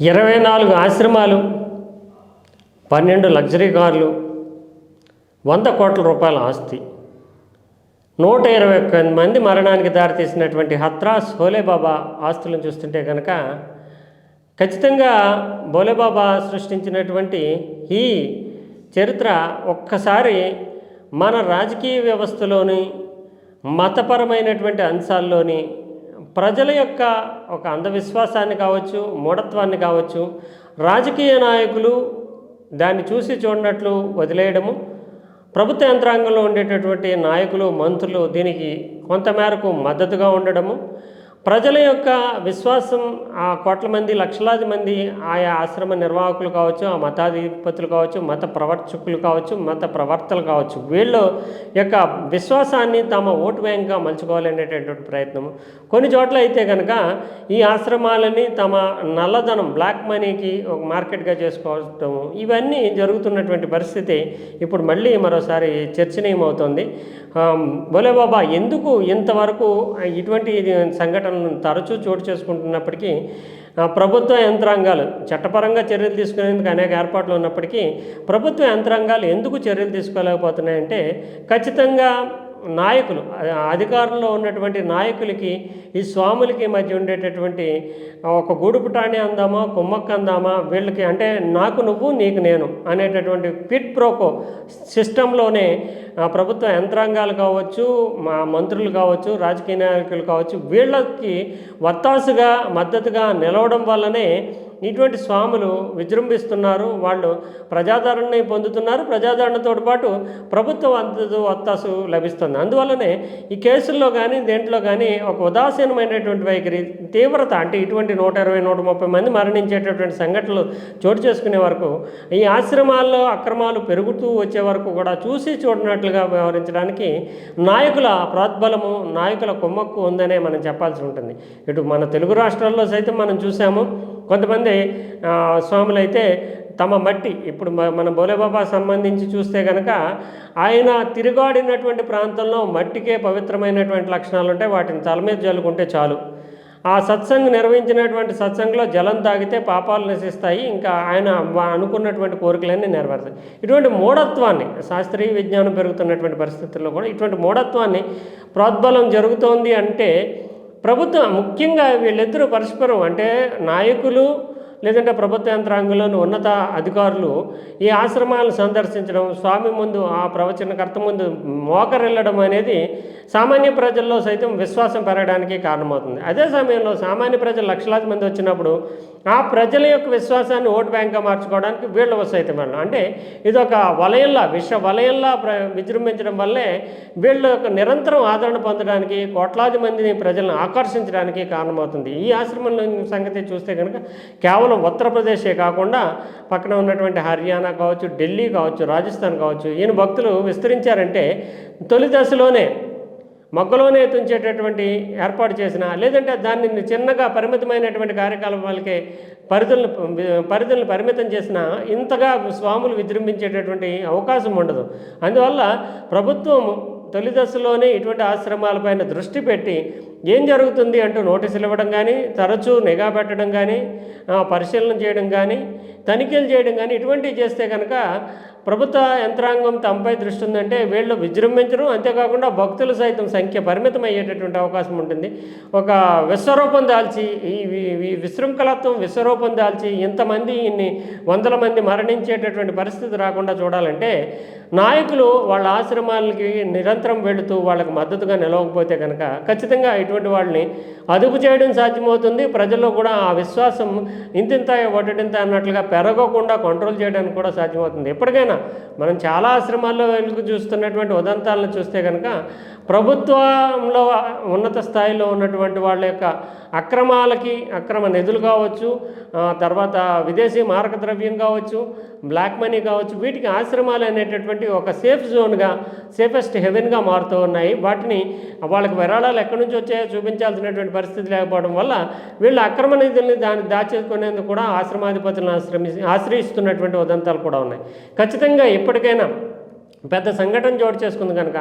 ఇరవై నాలుగు ఆశ్రమాలు పన్నెండు లగ్జరీ కార్లు వంద కోట్ల రూపాయల ఆస్తి. నూట ఇరవై ఒక్క మంది మరణానికి దారితీసినటువంటి హత్రాస్ హోలేబాబా ఆస్తులను చూస్తుంటే కనుక ఖచ్చితంగా బోలేబాబా సృష్టించినటువంటి ఈ చరిత్ర ఒక్కసారి మన రాజకీయ వ్యవస్థలోని మతపరమైనటువంటి అంశాల్లోని ప్రజల యొక్క ఒక అంధవిశ్వాసాన్ని కావచ్చు మూఢత్వాన్ని కావచ్చు రాజకీయ నాయకులు దాన్ని చూసి చూడనట్లు వదిలేయడము ప్రభుత్వ యంత్రాంగంలో ఉండేటటువంటి నాయకులు మంత్రులు దీనికి కొంతమేరకు మద్దతుగా ఉండడము ప్రజల యొక్క విశ్వాసం ఆ కోట్ల మంది లక్షలాది మంది ఆయా ఆశ్రమ నిర్వాహకులు కావచ్చు ఆ మతాధిపతులు కావచ్చు మత ప్రవర్తకులు కావచ్చు మత ప్రవర్తలు కావచ్చు వీళ్ళు యొక్క విశ్వాసాన్ని తమ ఓటు బ్యాంక్గా మలుచుకోవాలనేటటువంటి ప్రయత్నం. కొన్ని చోట్ల అయితే కనుక ఈ ఆశ్రమాలని తమ నల్లధనం బ్లాక్ మనీకి ఒక మార్కెట్గా చేసుకోవటం ఇవన్నీ జరుగుతున్నటువంటి పరిస్థితి ఇప్పుడు మళ్ళీ మరోసారి చర్చనీయమవుతోంది. ఆ, బాబా ఎందుకు ఇంతవరకు ఇటువంటి సంఘటన తరచూ చోటు చేసుకుంటున్నప్పటికీ ప్రభుత్వ యంత్రాంగాలు చట్టపరంగా చర్యలు తీసుకునేందుకు అనేక ఏర్పాట్లు ఉన్నప్పటికీ ప్రభుత్వ యంత్రాంగాలు ఎందుకు చర్యలు తీసుకోలేకపోతున్నాయంటే ఖచ్చితంగా నాయకులు అధికారంలో ఉన్నటువంటి నాయకులకి ఈ స్వాములకి మధ్య ఉండేటటువంటి ఒక గూడుపుటాణి అందామా కుమ్మక్క అందామా వీళ్ళకి అంటే నాకు నువ్వు నీకు నేను అనేటటువంటి పిట్ ప్రోకో సిస్టంలోనే ప్రభుత్వ యంత్రాంగాలు కావచ్చు మా మంత్రులు కావచ్చు రాజకీయ నాయకులు కావచ్చు వీళ్ళకి వత్తాసుగా మద్దతుగా నిలవడం వల్లనే ఇటువంటి స్వాములు విజృంభిస్తున్నారు. వాళ్ళు ప్రజాదరణని పొందుతున్నారు. ప్రజాదరణతో పాటు ప్రభుత్వ అంత వత్తాసు లభిస్తుంది. అందువల్లనే ఈ కేసుల్లో కానీ దేంట్లో కానీ ఒక ఉదాసీనమైనటువంటి వైఖరి తీవ్రత అంటే ఇటువంటి నూట ఇరవై నూట ముప్పై మంది మరణించేటటువంటి సంఘటనలు చోటు చేసుకునే వరకు ఈ ఆశ్రమాల్లో అక్రమాలు పెరుగుతూ వచ్చే వరకు కూడా చూసి చూడనట్లుగా వ్యవహరించడానికి నాయకుల ప్రోద్బలము నాయకుల కొమ్మక్కు ఉందనే మనం చెప్పాల్సి ఉంటుంది. ఇటు మన తెలుగు రాష్ట్రాల్లో సైతం మనం చూసాము. కొంతమంది స్వాములు అయితే తమ మట్టి ఇప్పుడు మన బోలేబాబా సంబంధించి చూస్తే కనుక ఆయన తిరుగాడినటువంటి ప్రాంతంలో మట్టికే పవిత్రమైనటువంటి లక్షణాలు ఉంటాయి వాటిని తల మీద జల్లుకుంటే చాలు. ఆ సత్సంగ్ నిర్వహించినటువంటి సత్సంగంలో జలం తాగితే పాపాలు నశిస్తాయి ఇంకా ఆయన అనుకున్నటువంటి కోరికలన్నీ నెరవేరుతాయి. ఇటువంటి మూఢత్వాన్ని శాస్త్రీయ విజ్ఞానం పెరుగుతున్నటువంటి పరిస్థితుల్లో కూడా ఇటువంటి మూఢత్వాన్ని ప్రోద్బలం జరుగుతోంది అంటే ప్రభుత్వం ముఖ్యంగా వీళ్ళిద్దరూ పరస్పరం అంటే నాయకులు లేదంటే ప్రభుత్వ యంత్రాంగంలోని ఉన్నత అధికారులు ఈ ఆశ్రమాలను సందర్శించడం స్వామి ముందు ఆ ప్రవచనకర్త ముందు మోకరిల్లడం అనేది సామాన్య ప్రజల్లో సైతం విశ్వాసం పెరగడానికి కారణమవుతుంది. అదే సమయంలో సామాన్య ప్రజలు లక్షలాది మంది వచ్చినప్పుడు ఆ ప్రజల యొక్క విశ్వాసాన్ని ఓటు బ్యాంక్గా మార్చుకోవడానికి వీళ్ళు సైతం వెళ్ళడం. అంటే ఇది ఒక వలయంలా విష వలయంలా ప్ర విజృంభించడం వల్లే వీళ్ళ యొక్క నిరంతరం ఆదరణ పొందడానికి కోట్లాది మందిని ప్రజలను ఆకర్షించడానికి కారణమవుతుంది. ఈ ఆశ్రమంలో సంగతి చూస్తే కనుక కేవలం ఉత్తరప్రదేశే కాకుండా పక్కన ఉన్నటువంటి హర్యానా కావచ్చు ఢిల్లీ కావచ్చు రాజస్థాన్ కావచ్చు ఈయన భక్తులు విస్తరించారంటే తొలి దశలోనే మొగ్గలోనే తుంచేటటువంటి ఏర్పాటు చేసిన లేదంటే దాన్ని చిన్నగా పరిమితమైనటువంటి కార్యకలాపాలకే పరిధులను పరిధులను పరిమితం చేసిన ఇంతగా స్వాములు విజృంభించేటటువంటి అవకాశం ఉండదు. అందువల్ల ప్రభుత్వం తొలి దశలోనే ఇటువంటి ఆశ్రమాలపైన దృష్టి పెట్టి ఏం జరుగుతుంది అంటూ నోటీసులు ఇవ్వడం కానీ తరచూ నిఘా పెట్టడం కానీ పరిశీలన చేయడం కానీ తనిఖీలు చేయడం కానీ ఇటువంటివి చేస్తే కనుక ప్రభుత్వ యంత్రాంగం తమపై దృష్టి ఉందంటే వీళ్ళు విజృంభించడం అంతేకాకుండా భక్తులు సైతం సంఖ్య పరిమితం అయ్యేటటువంటి అవకాశం ఉంటుంది. ఒక విశ్వరూపం దాల్చి ఈ విశృంఖలత్వం విశ్వరూపం దాల్చి ఇంతమంది ఇన్ని వందల మంది మరణించేటటువంటి పరిస్థితి రాకుండా చూడాలంటే నాయకులు వాళ్ళ ఆశ్రమాలకి నిరంతరం వెళుతూ వాళ్ళకి మద్దతుగా నిలవకపోతే కనుక ఖచ్చితంగా అనేటువంటి వాళ్ళని అదుపు చేయడం సాధ్యమవుతుంది. ప్రజల్లో కూడా ఆ విశ్వాసం ఇంతింత ఒకటింత అన్నట్లుగా పెరగకుండా కంట్రోల్ చేయడానికి కూడా సాధ్యమవుతుంది. ఎప్పటికైనా మనం చాలా ఆశ్రమాల్లో వెలుగు చూస్తున్నటువంటి ఉదంతాలను చూస్తే కనుక ప్రభుత్వంలో ఉన్నత స్థాయిలో ఉన్నటువంటి వాళ్ళ యొక్క అక్రమాలకి అక్రమ నిధులు కావచ్చు తర్వాత విదేశీ మారక ద్రవ్యం కావచ్చు బ్లాక్ మనీ కావచ్చు వీటికి ఆశ్రమాలు అనేటటువంటి ఒక సేఫ్ జోన్గా సేఫెస్ట్ హెవెన్గా మారుతూ ఉన్నాయి. వాటిని వాళ్ళకి విరాళాలు ఎక్కడి నుంచి వచ్చే చూపించాల్సినటువంటి పరిస్థితి లేకపోవడం వల్ల వీళ్ళు అక్రమ నిధుల్ని దాన్ని దాచేసుకునేందుకు కూడా ఆశ్రమాధిపతులను ఆశ్రమి ఆశ్రయిస్తున్నటువంటి ఉదంతాలు కూడా ఉన్నాయి. ఖచ్చితంగా ఇప్పటికైనా పెద్ద సంఘటన చోటు చేసుకుంది కనుక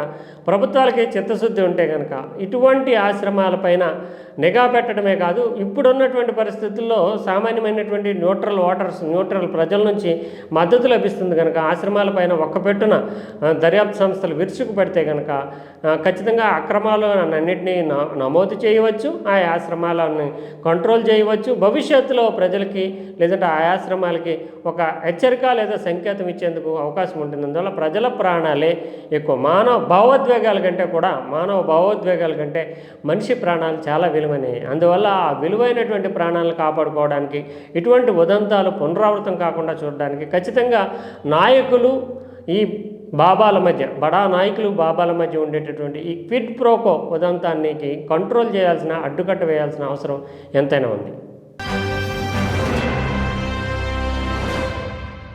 ప్రభుత్వాలకి చిత్తశుద్ధి ఉంటే కనుక ఇటువంటి ఆశ్రమాలపైన నిఘా పెట్టడమే కాదు ఇప్పుడున్నటువంటి పరిస్థితుల్లో సామాన్యమైనటువంటి న్యూట్రల్ ఓటర్స్ న్యూట్రల్ ప్రజల నుంచి మద్దతు లభిస్తుంది కనుక ఆశ్రమాలపైన ఒక్క పెట్టున దర్యాప్తు సంస్థలు విరుచుకు పెడితే కనుక ఖచ్చితంగా అక్రమాలు అన్నింటినీ నమోదు చేయవచ్చు ఆ ఆశ్రమాలని కంట్రోల్ చేయవచ్చు. భవిష్యత్తులో ప్రజలకి లేదంటే ఆ ఆశ్రమాలకి ఒక హెచ్చరిక లేదా సంకేతం ఇచ్చేందుకు అవకాశం ఉంటుంది. అందువల్ల ప్రజల ప్రాణాలే ఎక్కువ. మానవ భావోద్వేగాల కంటే కూడా మానవ భావోద్వేగాల కంటే మనిషి ప్రాణాలు చాలా విలువైనవి. అందువల్ల ఆ విలువైనటువంటి ప్రాణాలను కాపాడుకోవడానికి ఇటువంటి ఉదంతాలు పునరావృతం కాకుండా చూడడానికి ఖచ్చితంగా నాయకులు ఈ బాబాల మధ్య బడా నాయకులు బాబాల మధ్య ఉండేటటువంటి ఈ క్విడ్ ప్రోకో ఉదంతానికి కంట్రోల్ చేయాల్సిన అడ్డుకట్ట వేయాల్సిన అవసరం ఎంతైనా ఉంది.